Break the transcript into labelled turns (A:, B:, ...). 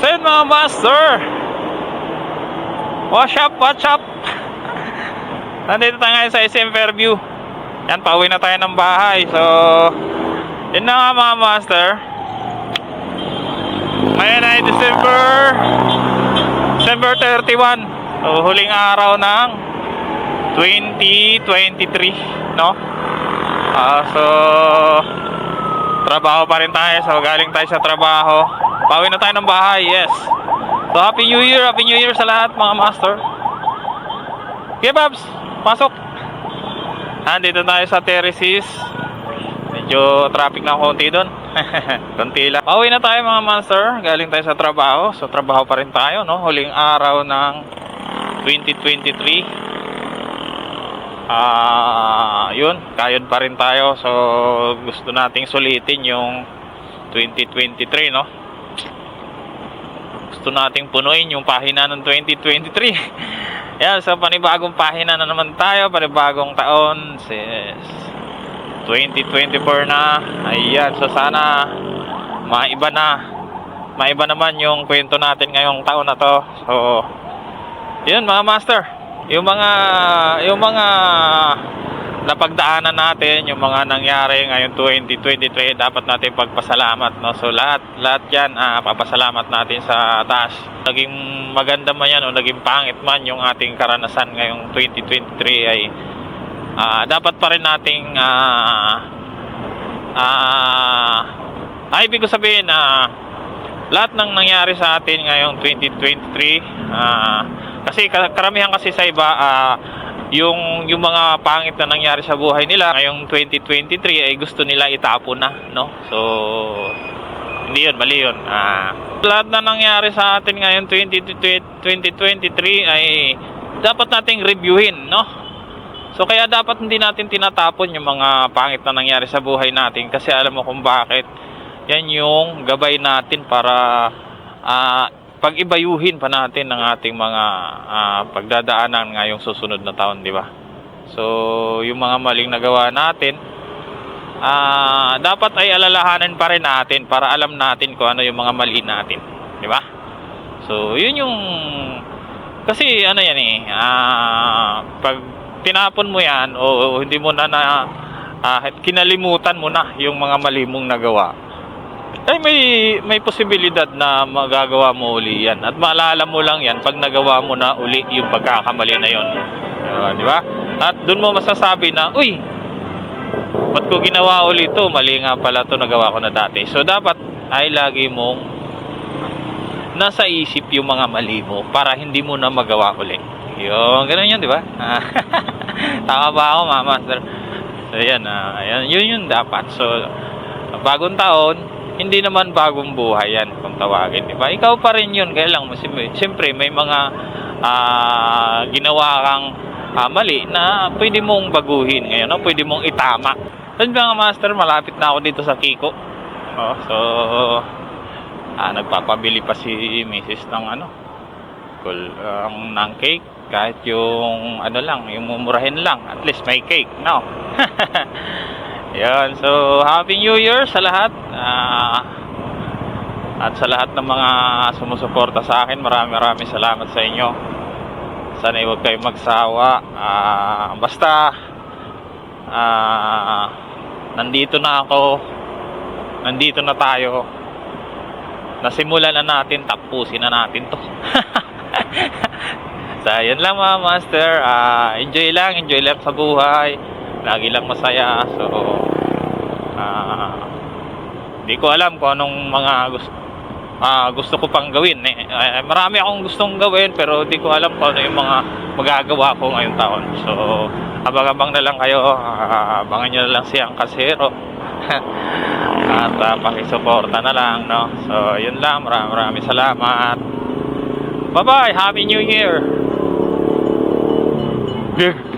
A: So yun mga master. Watch up, watch up. Nandito tayo ngayon sa SM Fairview. Yan, pauwi na tayo ng bahay. So, yun na nga mga master. Ngayon ay December December 31. So, huling araw ng 2023, no? Ah, so trabaho pa rin tayo. So, galing tayo sa trabaho. Pauwi na tayo ng bahay, yes. So, Happy New Year, Happy New Year sa lahat mga master. Okay, Babs, pasok. Andito tayo sa terraces. Medyo traffic na konti doon. konti lang. Pauwi na tayo mga master. Galing tayo sa trabaho. So, trabaho pa rin tayo, no? Huling araw ng 2023. Ah, yun, kayod pa rin tayo. So, gusto nating sulitin yung 2023, no? Gusto nating punuin yung pahina ng 2023. Yan, so panibagong pahina na naman tayo, panibagong taon. Sis, 2024 na. Ayan, so sana maiba na. Maiba naman yung kwento natin ngayong taon na to. So, yun mga master yung mga yung mga napagdaanan natin yung mga nangyari ngayong 2023 dapat natin pagpasalamat no? So lahat lahat yan ah, papasalamat natin sa taas. Naging maganda man yan o naging pangit man yung ating karanasan ngayong 2023 ay ah, dapat pa rin nating ah ah ay ibig ko sabihin na lahat ng nangyari sa atin ngayong 2023 ah kasi ka- karamihan kasi sa iba ah, yung yung mga pangit na nangyari sa buhay nila ngayong 2023 ay gusto nila itapon na no? So hindi yun mali yun. Ah, lahat na nangyari sa atin ngayon 2023 ay dapat nating reviewin no? So kaya dapat hindi natin tinatapon yung mga pangit na nangyari sa buhay natin kasi alam mo kung bakit. Yan yung gabay natin para ah, pag-ibayuhin pa natin ng ating mga ah, pagdadaanan ngayong susunod na taon, di ba? So, yung mga maling nagawa natin, ah, dapat ay alalahanan pa rin natin para alam natin kung ano yung mga mali natin, di ba? So, yun yung kasi ano yan eh, ah, pag tinapon mo yan o, o hindi mo na na ah, kinalimutan mo na yung mga mali mong nagawa ay may may posibilidad na magagawa mo uli yan. At maalala mo lang yan pag nagawa mo na uli yung pagkakamali na yon di ba? At doon mo masasabi na uy ba't ko ginawa uli to? Mali nga pala to nagawa ko na dati. So dapat ay lagi mong nasa isip yung mga mali mo para hindi mo na magawa uli. Yun ganun yun di ba? Tama ba ako mama? So yan ah, yan yun yun dapat. So bagong taon hindi naman bagong buhay yan kung tawagin, di ba? Ikaw pa rin yun, kaya lang, siyempre may mga ah, ginawa kang ah, mali na pwede mong baguhin ngayon, no? pwede mong itama. Doon mga master, malapit na ako dito sa Kiko. Oh, so, ah, nagpapabili pa si Mrs. ng ano, kul, ang ng cake. Kahit yung ano lang, yung mumurahin lang. At least may cake, no? Yan, so Happy New Year sa lahat. Ah, at sa lahat ng mga sumusuporta sa akin, maraming maraming salamat sa inyo. Sana huwag kayong magsawa. Ah, basta ah, nandito na ako. Nandito na tayo. Nasimulan na natin, tapusin na natin 'to. so, yun lang mga master. Ah, enjoy lang, enjoy lang sa buhay lagi lang masaya so ah hindi ko alam kung anong mga gusto ah, gusto ko pang gawin eh, eh, marami akong gustong gawin pero hindi ko alam kung ano yung mga magagawa ko ngayong taon. So abang-abang na lang kayo. Ah, abangan nyo na lang siyang kasero at uh, pakisuporta na lang no? So yun lang. Maraming maraming salamat. Bye bye happy new year. Big.